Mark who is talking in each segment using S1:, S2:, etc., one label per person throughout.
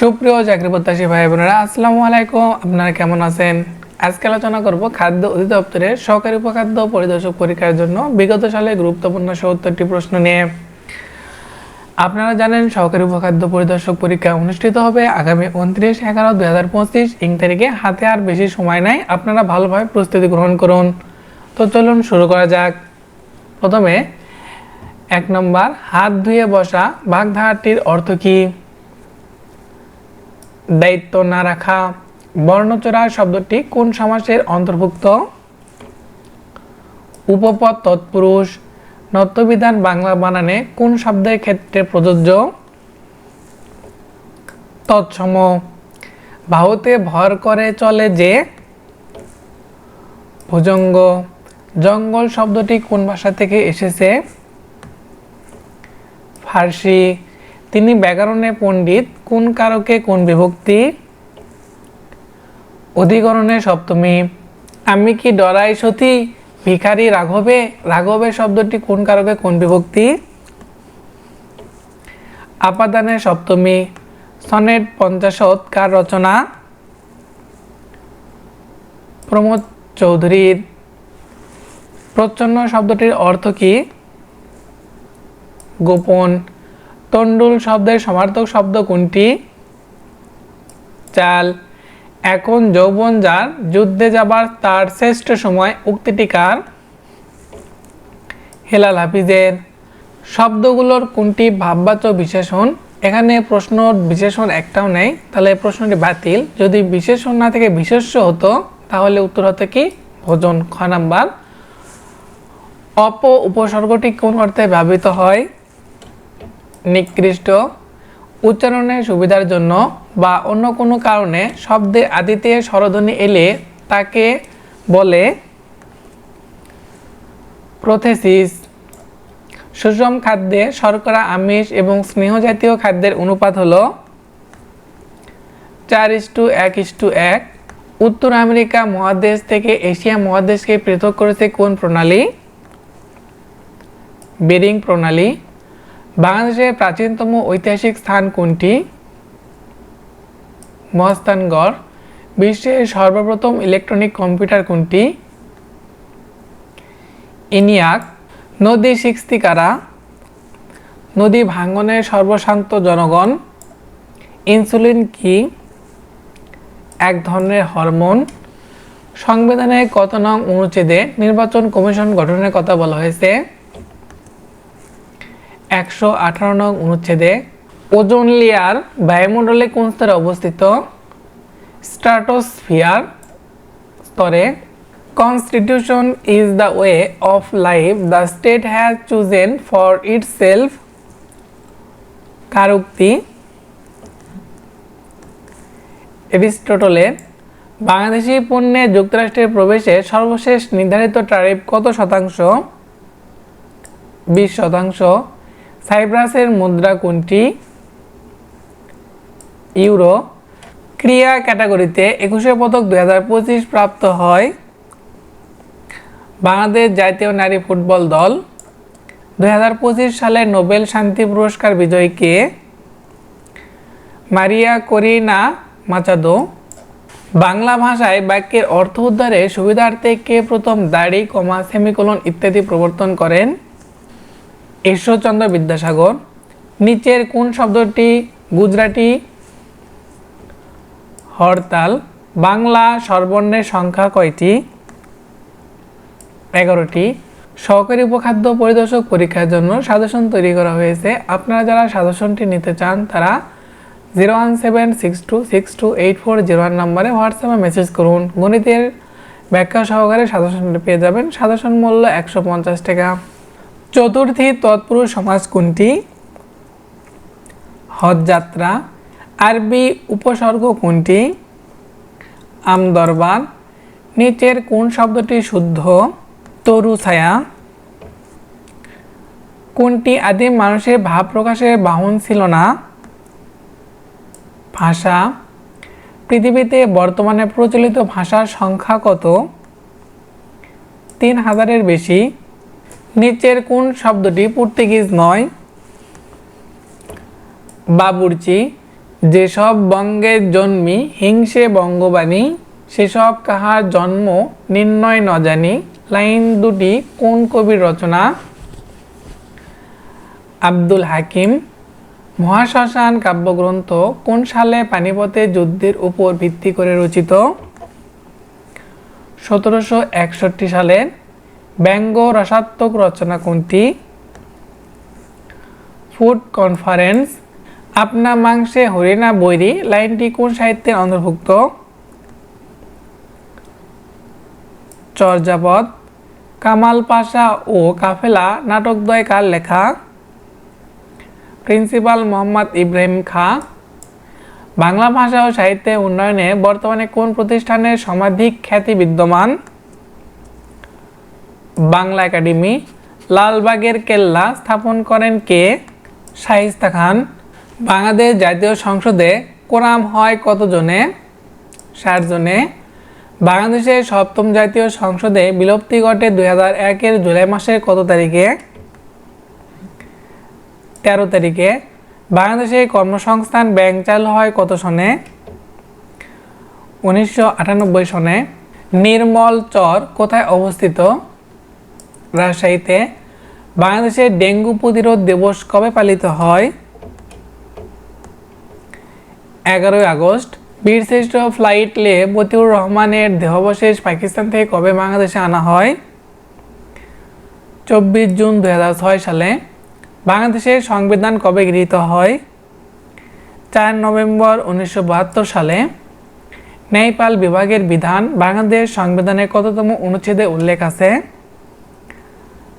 S1: সুপ্রিয় চাকরি প্রত্যাশী ভাই বোনেরা, আসসালামু আলাইকুম। আপনারা কেমন আছেন? আজকে আলোচনা করব খাদ্য অধিদপ্তরের সহকারী উপখাদ্য পরিদর্শক পরীক্ষার জন্য বিগত সালে গুরুত্বপূর্ণ সত্তরটি প্রশ্ন নিয়ে। আপনারা জানেন, সহকারী উপখাদ্য পরিদর্শক পরীক্ষা অনুষ্ঠিত হবে আগামী উনত্রিশ এগারো দুই হাজার পঁচিশ ইং তারিখে। হাতে আর বেশি সময় নাই, আপনারা ভালোভাবে প্রস্তুতি গ্রহণ করুন। তো চলুন শুরু করা যাক। প্রথমে, এক নম্বর, হাত ধুয়ে বসা বাগধারাটির অর্থ কী? দায়িত্ব না রাখা, বর্ণচোরা শব্দটি কোন সমাসের অন্তর্ভুক্ত? উপপদ তৎপুরুষ নত্যবিধান বাংলা বানানে কোন শব্দের ক্ষেত্রে প্রযোজ্য? তৎসম বাহুতে ভর করে চলে যে? ভুজঙ্গ, জঙ্গল শব্দটি কোন ভাষা থেকে এসেছে? ফার্সি তিনি ব্যাকরণে পণ্ডিত, কোন কারকে কোন বিভক্তি? অধিকরণে সপ্তমী, আমি কি ডরাই সতী, ভিখারি রাঘবে রাঘবে শব্দটি কোন কারকে কোন বিভক্তি? আপাদানে সপ্তমী, সনেট পঞ্চাশত কার রচনা? প্রমোদ চৌধুরীর, প্রচ্ছন্ন শব্দটির অর্থ কি? গোপন তন্ডুল শব্দের সমার্থক শব্দ কোনটি? চাল। এখন যৌবন যার, যুদ্ধে যাবার তার শ্রেষ্ঠ সময় উক্তিটি কার? হেলাল হাফিজের। শব্দগুলোর কোনটি ভাববাচক বিশেষণ? এখানে প্রশ্ন বিশেষণ একটাও নেই, তাহলে প্রশ্নটি বাতিল। যদি বিশেষণ না থেকে বিশেষ্য হতো, তাহলে উত্তর হতো কি? ভোজন, খ নাম্বার। অপ উপসর্গটি কোন অর্থে ব্যবহৃত হয়? নিকৃষ্ট উচ্চারণের সুবিধার জন্য বা অন্য কোনো কারণে শব্দের আদিতে স্বরধ্বনি এলে তাকে বলে প্রথেসিস। সুষম খাদ্যে শর্করা, আমিষ এবং স্নেহ জাতীয় খাদ্যের অনুপাত হলো চার ইস টু এক ইস টু এক। উত্তর আমেরিকা মহাদেশ থেকে এশিয়া মহাদেশকে পৃথক করেছে কোন প্রণালী? বেরিং প্রণালী। বাংলাদেশের প্রাচীনতম ঐতিহাসিক স্থান কোনটি? মহাস্থানগড়। বিশ্বের সর্বপ্রথম ইলেকট্রনিক কম্পিউটার কোনটি? ইনিয়াক। নদী শিক্সতিকারা নদী ভাঙ্গনের সর্বশান্ত জনগণ। ইনসুলিন কি? এক ধরনের হরমোন। সংবিধানে কত নং অনুচ্ছেদে নির্বাচন কমিশন গঠনের কথা বলা হয়েছে? একশো আঠারো নং অনুচ্ছেদে ওজোন লেয়ার বায়ুমণ্ডলে কোন স্তরে অবস্থিত? স্ট্রাটোস্ফিয়ার স্তরে। Constitution is the way of life the state has chosen for itself কার উক্তি এরিস্টটলের বাংলাদেশি পণ্যে যুক্তরাষ্ট্রের প্রবেশে সর্বশেষ নির্ধারিত ট্যারিফ কত শতাংশ? বিশ শতাংশ। সাইপ্রাসের মুদ্রা কোনটি? ইউরো। ক্রিয়া ক্যাটাগরিতে একুশে পদক দুই হাজার পঁচিশ প্রাপ্ত হয় বাংলাদেশ জাতীয় নারী ফুটবল দল। দুই হাজার পঁচিশ সালে নোবেল শান্তি পুরস্কার বিজয়ীকে মারিয়া করিনা মাচাদো। বাংলা ভাষায় বাক্যের অর্থ উদ্ধারে সুবিধার্থে কে প্রথম দাড়ি, কমা, সেমিকোলন ইত্যাদি প্রবর্তন করেন? ঈশ্বরচন্দ্র বিদ্যাসাগর, নিচের কোন শব্দটি গুজরাটি? হরতাল, বাংলা সর্বর্ণের সংখ্যা কয়টি? এগারোটি। সহকারী উপখাদ্য পরিদর্শক পরীক্ষার জন্য সাজেশন তৈরি করা হয়েছে। আপনারা যারা সাজেশনটি নিতে চান, তারা zero one seven six two six two eight four zero one নাম্বারে হোয়াটসঅ্যাপে মেসেজ করুন। গণিতের ব্যাখ্যা সহকারে সাজেশনটি পেয়ে যাবেন। সাজেশন মূল্য একশো পঞ্চাশ টাকা। চতুর্থী তৎপুরুষ সমাজ কোনটি? হজযাত্রা। আরবি উপসর্গ কোনটি? আমদরবার। নিচের কোন শব্দটি শুদ্ধ? তরু ছায়া কোনটি আদিম মানুষের ভাব প্রকাশের বাহন ছিল না? ভাষা। পৃথিবীতে বর্তমানে প্রচলিত ভাষার সংখ্যা কত? তিন হাজারের বেশি। নিচের কোন শব্দটি পর্তুগিজ নয়? বাবুর্চি, যেসব বঙ্গের জন্মি, হিংসে বঙ্গবাণী, সেসব কাহার জন্ম, নির্ণয় ন জানি, লাইন দুটি কোন কবির রচনা? আব্দুল হাকিম, মহাশ্মশান কাব্যগ্রন্থ কোন সালে পানিপথের যুদ্ধের উপর ভিত্তি করে রচিত? সতেরোশো একষট্টি সালের ব্যঙ্গ রসাত্মক রচনা কোনটি? Food conference. আপনা মাংসে হরিণা বৈরি, লাইনটি কোন সাহিত্যের অন্তর্ভুক্ত? চর্যাপদ। কামাল পাশা ও কাফেলা নাটকদ্বয় কার লেখা? প্রিন্সিপাল মোহাম্মদ ইব্রাহিম খা। বাংলা ভাষা ও সাহিত্যের উন্নয়নে বর্তমানে কোন প্রতিষ্ঠানের সমাধিক খ্যাতি বিদ্যমান? বাংলা একাডেমি, লালবাগের কেল্লা স্থাপন করেন কে? শাহিস্তা খান। বাংলাদেশ জাতীয় সংসদে কোরাম হয় কতজনে? ষাট জনে। বাংলাদেশের সপ্তম জাতীয় সংসদে বিলুপ্তি ঘটে দুই হাজার একের জুলাই মাসের কত তারিখে? তেরো তারিখে। বাংলাদেশে কর্মসংস্থান ব্যাংক চালু হয় কত সনে? উনিশশো আটানব্বই সনে। নির্মল চর কোথায় অবস্থিত? রাজশাহীতে বাংলাদেশে ডেঙ্গু প্রতিরোধ দিবস কবে পালিত হয়? এগারোই আগস্ট বীরশ্রেষ্ঠ ফ্লাইট লে মতিউর রহমানের দেহাবশেষ পাকিস্তান থেকে কবে বাংলাদেশে আনা হয়? চব্বিশ জুন দু হাজার ছয় সালে বাংলাদেশের সংবিধান কবে গৃহীত হয়? চার নভেম্বর উনিশশো বাহাত্তর সালে ন্যায়পাল বিভাগের বিধান বাংলাদেশ সংবিধানের কততম অনুচ্ছেদে উল্লেখ আছে?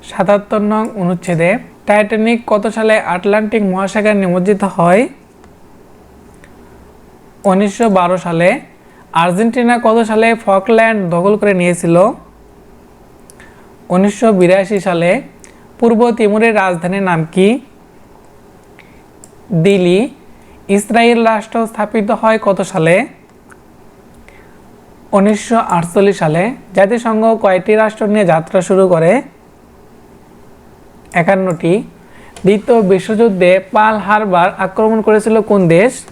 S1: সাতাত্তর নং অনুচ্ছেদে টাইটানিক কত সালে আটলান্টিক মহাসাগর নিমজ্জিত হয়? উনিশশো বারো সালে। আর্জেন্টিনা কত সালে ফকল্যান্ড দখল করে নিয়েছিল? উনিশশো বিরাশি সালে। পূর্ব তিমুরের রাজধানীর নাম কি? দিল্লি। ইসরায়েল রাষ্ট্র স্থাপিত হয় কত সালে? উনিশশো আটচল্লিশ সালে। জাতিসংঘ কয়টি রাষ্ট্র নিয়ে যাত্রা শুরু করে? একান্নটি, দ্বিতীয় বিশ্বযুদ্ধে পাল হারবার আক্রমণ করেছিল কোন দেশ?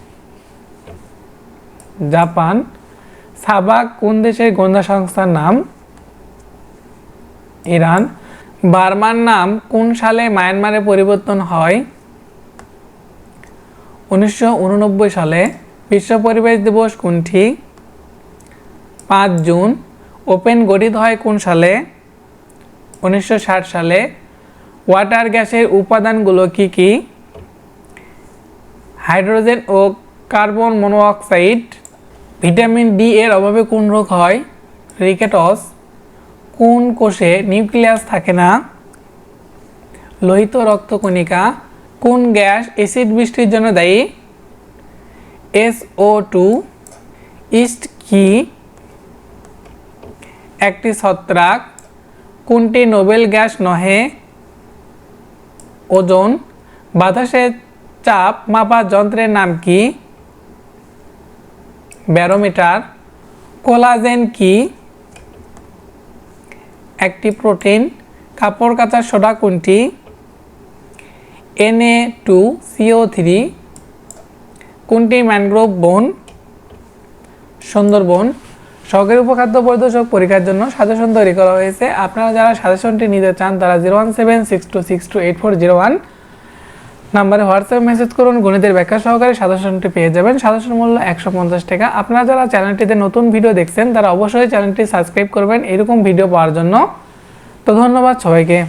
S1: জাপান। সাবাক কোন দেশের গোয়েন্দা সংস্থার নাম? ইরান। বার্মার নাম কোন সালে মায়ানমারে পরিবর্তন হয়? উনিশশো উননব্বই সালে বিশ্ব পরিবেশ দিবস কোনটি? পাঁচ জুন। ওপেন গঠিত হয় কোন সালে? উনিশশো ষাট সালে ওয়াটার গ্যাসের উপাদানগুলো কি কি? হাইড্রোজেন ও কার্বন মনোঅক্সাইড ভিটামিন ডি এর অভাবে কোন রোগ হয়? রিকেটস, কোন কোষে নিউক্লিয়াস থাকে না? লোহিত রক্তকণিকা কোন গ্যাস অ্যাসিড বৃষ্টির জন্য দায়ী? এসও টু, ইস্ট কি? একটি ছত্রাক, কোনটি নোবেল গ্যাস নহে? ওজন, বাতাসের চাপ মাপার যন্ত্রের নাম কি? ব্যারোমিটার। কোলাজেন কি? একটি প্রোটিন। কাপড় কাচার সোডা কোনটি? NA two CO three. কোনটি ম্যানগ্রোভ বন? সুন্দরবন। সরকারি উপখাদ্য পরিদর্শক পরীক্ষার জন্য সাজেশন তৈরি করা হয়েছে। আপনারা যারা সাজেশনটি নিতে চান তারা zero one seven six two six two eight four zero one নাম্বারে হোয়াটসঅ্যাপ মেসেজ করুন, গণিতের ব্যাখ্যা সহকারে সাজেশনটি পেয়ে যাবেন। সাজেশন মূল্য একশো পঞ্চাশ টাকা। আপনারা যারা চ্যানেলটিতে নতুন ভিডিও দেখছেন তারা অবশ্যই চ্যানেলটি সাবস্ক্রাইব করবেন। এরকম ভিডিও পাওয়ার জন্য তো ধন্যবাদ সবাইকে।